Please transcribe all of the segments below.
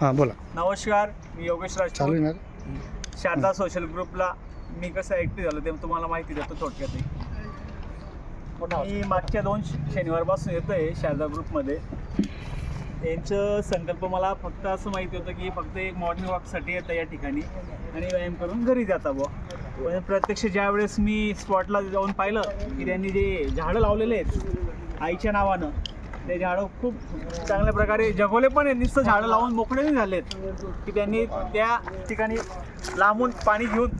हां बोला. नमस्कार मी योगेश चालू आहे ना? शारदा सोशल ग्रुपला मी कसं ऍक्टिव्ह झालो ते तुम्हाला माहिती देतो थोडक्यात मी मागच्या दोन श- शनिवारपासून येतोय शारदा ग्रुपमध्ये. यांचं संकल्प मला फक्त असं माहिती होतं की फक्त एक मॉर्निंग वॉकसाठी येतं या ठिकाणी आणि व्यायाम करून घरी जाता बुवा. पण प्रत्यक्ष ज्या वेळेस मी स्पॉटला जाऊन पाहिलं की त्यांनी जे झाडं लावलेले आहेत आईच्या नावानं ते झाडं खूप चांगल्या प्रकारे जगवले पण आहेत. नुसतं झाडं लावून मोकळे नाही झालेत. की त्यांनी त्या ठिकाणी लांबून पाणी घेऊन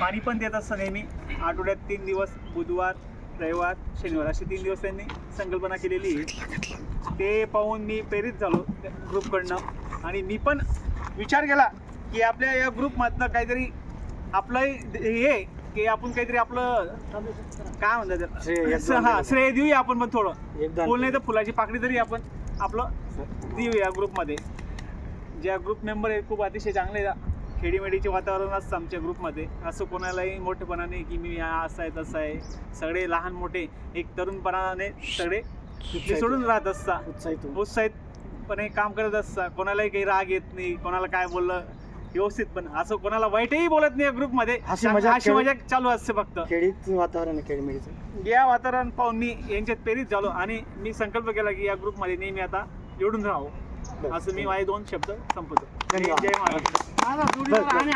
पाणी पण देत असतं नेहमी. आठवड्यात तीन दिवस बुधवार रविवार शनिवार असे तीन दिवस त्यांनी संकल्पना केलेली आहे. ते पाहून मी प्रेरित झालो त्या ग्रुपकडनं. आणि मी पण विचार केला की आपल्या या ग्रुपमधनं काहीतरी आपलं हे की आपण काहीतरी आपलं काय म्हणतात त्याला? हा. श्रेय देऊया आपण पण थोडं. फुल नाही तर फुलाची पाकळी तरी आपण आपलं देऊया ग्रुपमध्ये. ज्या ग्रुप मेंबर आहेत खूप अतिशय चांगले खेडीमेडीचे वातावरण असतं आमच्या ग्रुपमध्ये असं कोणालाही मोठेपणा नाही की मी हा असं आहे तसं आहे. सगळे लहान मोठे एक तरुणपणाने सगळे सोडून राहत असता उत्साहित. उत्साहितपणे काम करत असता कोणालाही काही राग येत नाही. कोणाला काय बोललं व्यवस्थित पण असं कोणाला वाईटही बोलत नाही ग्रुपमध्ये हसी मजाक अशी खेळ- मजाक चालू असते फक्त. खेडीत वातावरण आहे या वातावरण पाहून मी यांच्यात प्रेरित झालो आणि मी संकल्प केला की या ग्रुपमध्ये नेहमी आता जोडून राहावं. असं मी माझे दोन शब्द संपवतो. धन्यवाद. जय महाराष्ट्र. बस, बस.